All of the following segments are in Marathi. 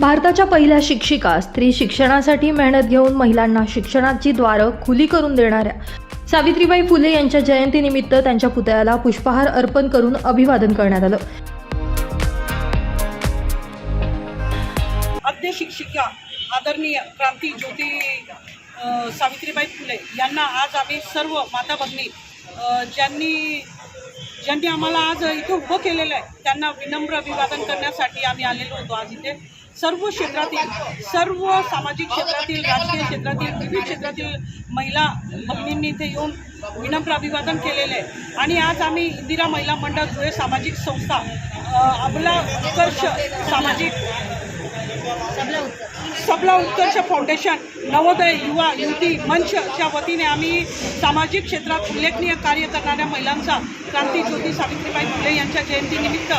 भारताच्या पहिल्या शिक्षिका स्त्री शिक्षणासाठी मेहनत घेऊन महिलांना शिक्षणाची द्वारं खुली करून देणाऱ्या सावित्रीबाई फुले यांच्या जयंतीनिमित्त त्यांच्या पुतळ्याला पुष्पहार अर्पण करून अभिवादन करण्यात आलं. आद्य शिक्षिका आदरणीय क्रांती ज्योती सावित्रीबाई फुले यांना आज आम्ही सर्व माता भगिनी ज्यांनी ज्यांनी आम्हाला आज इथे उभं केलेलं आहे त्यांना विनम्र अभिवादन करण्यासाठी आम्ही आलेलो होतो आज इथे. सर्व क्षेत्रातील सर्व सामाजिक क्षेत्रातील राजकीय क्षेत्रातील विविध क्षेत्रातील महिला भगिनींनी इथे येऊन विनम्र अभिवादन केलेलं आहे. आणि आज आम्ही इंदिरा महिला मंडळ धुळे सामाजिक संस्था आपला उत्कर्ष सामाजिक सबला उत्कर्ष फाउंडेशन नवोदय युवा युवती मंचच्या वतीने आम्ही सामाजिक क्षेत्रात उल्लेखनीय कार्य करणाऱ्या महिलांचा क्रांती ज्योती सावित्रीबाई फुले यांच्या जयंतीनिमित्त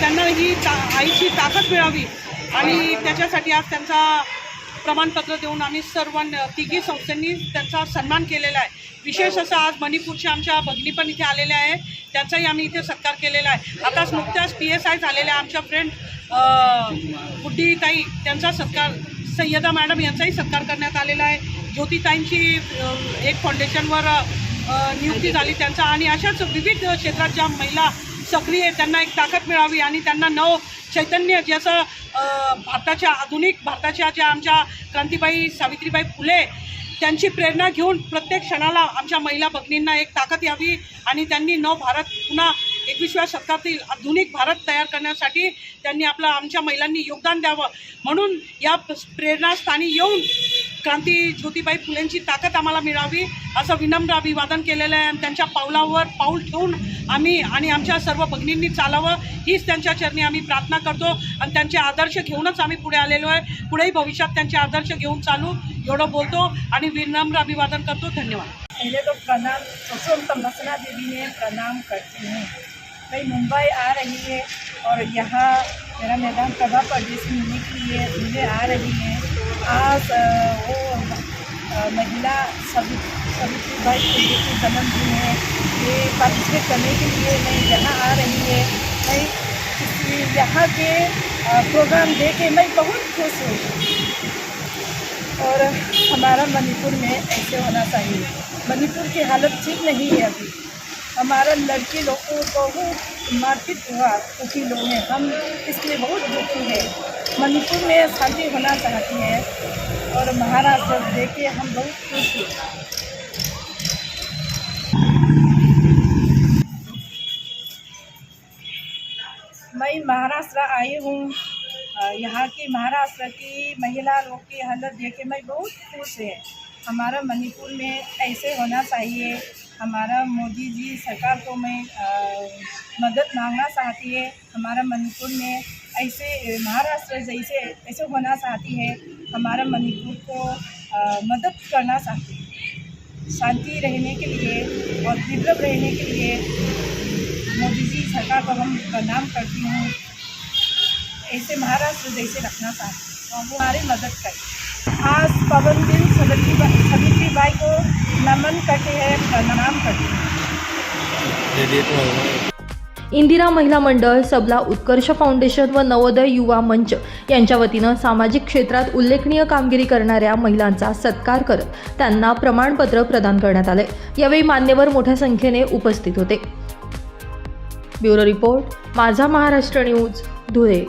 त्यांना ही ता आईची ताकद मिळावी. आणि त्याच्यासाठी आज त्यांचा प्रमाणपत्र देऊन आम्ही सर्व तिघी संस्थांनी त्यांचा सन्मान केलेला आहे. विशेष असं आज मणिपूरच्या आमच्या भगिनी पण इथे आलेल्या आहे त्यांचाही आम्ही इथे सत्कार केलेला आहे. आताच नुकत्याच पी एस आय झालेल्या आमच्या फ्रेंड बुड्डीताई त्यांचा सत्कार सय्यदा मॅडम यांचाही सत्कार करण्यात आलेला आहे. ज्योतिताईंची एक फाउंडेशनवर नियुक्ती झाली त्यांचा. आणि अशाच विविध क्षेत्रात ज्या महिला सक्रिय त्यांना एक ताकद मिळावी आणि त्यांना नव चैतन्य जसं भारताच्या आधुनिक भारताच्या ज्या आमच्या क्रांतीबाई सावित्रीबाई फुले त्यांची प्रेरणा घेऊन प्रत्येक क्षणाला आमच्या महिला भगिनींना एक ताकद यावी आणि त्यांनी नव भारत पुन्हा एकविसव्या शतकातील आधुनिक भारत तयार करण्यासाठी त्यांनी आपलं आमच्या महिलांनी योगदान द्यावं. म्हणून या प्रेरणास्थानी येऊन क्रांती ज्योतिबाई फुलेंची ताकद आम्हाला मिळावी असं विनम्र अभिवादन केलेलं आहे. आणि त्यांच्या पावलावर पाऊल ठेवून आम्ही आणि आमच्या सर्व भगिनींनी चालावं हीच त्यांच्या चरणी आम्ही प्रार्थना करतो. आणि त्यांचे आदर्श घेऊनच आम्ही पुढे आलेलो आहे. पुढेही भविष्यात त्यांचे आदर्श घेऊन चालू एवढं बोलतो आणि विनम्र अभिवादन करतो. धन्यवाद. पहले तो प्रणाम सबसे तम्बसना देवी ने प्रणाम करती हूँ। मैं मुंबई आ रही है और यहाँ मेरा मैदान प्रभा पर्दे से मिलने के लिए आ रही है। आज वो महिला सवि सावित्रीबाई फुले की जन्मदिन है। ये पार्टिसिपेट करने के लिए मैं यहाँ आ रही है। मैं यहाँ के प्रोग्राम देख मैं बहुत खुश हूँ। और हमारा मणिपुर में ऐसे होना चाहिए। मणिपुर की हालत ठीक नहीं है अभी। हमारा लड़की लोग को बहुत मारपीट हुआ। वकीलों में हम इसलिए बहुत दुखी है। मणिपुर में शांति होना चाहती है और महाराष्ट्र देख हम बहुत खुश हैं। मैं महाराष्ट्र आई हूँ। यहाँ की महाराष्ट्र की महिला लोग की हालत देख मैं बहुत खुश है। हमारा मणिपुर में ऐसे होना चाहिए। हमारा मोदी जी सरकार को मैं मदद मांगना चाहती है। हमारा मणिपुर में ऐसे महाराष्ट्र जैसे ऐसे होना चाहती है हमारा मणिपुर को अ, मदद करना चाहती है। शांति रहने के लिए और विप्लव रहने के लिए मोदी जी सरकार को हम प्रणाम करती हूँ। ऐसे महाराष्ट्र जैसे रखना चाहती हूँ और हमारी मदद करें। आज पवन दिन सवित्री सवित्री बाई को नमन करते हैं प्रणाम करते हैं। इंदिरा महिला मंडळ सबला उत्कर्ष फाउंडेशन व नवोदय युवा मंच यांच्या वतीनं सामाजिक क्षेत्रात उल्लेखनीय कामगिरी करणाऱ्या महिलांचा सत्कार करत त्यांना प्रमाणपत्र प्रदान करण्यात आले यावेळी मान्यवर मोठ्या संख्येने उपस्थित होते. ब्युरो रिपोर्ट माझा महाराष्ट्र न्यूज धुळे.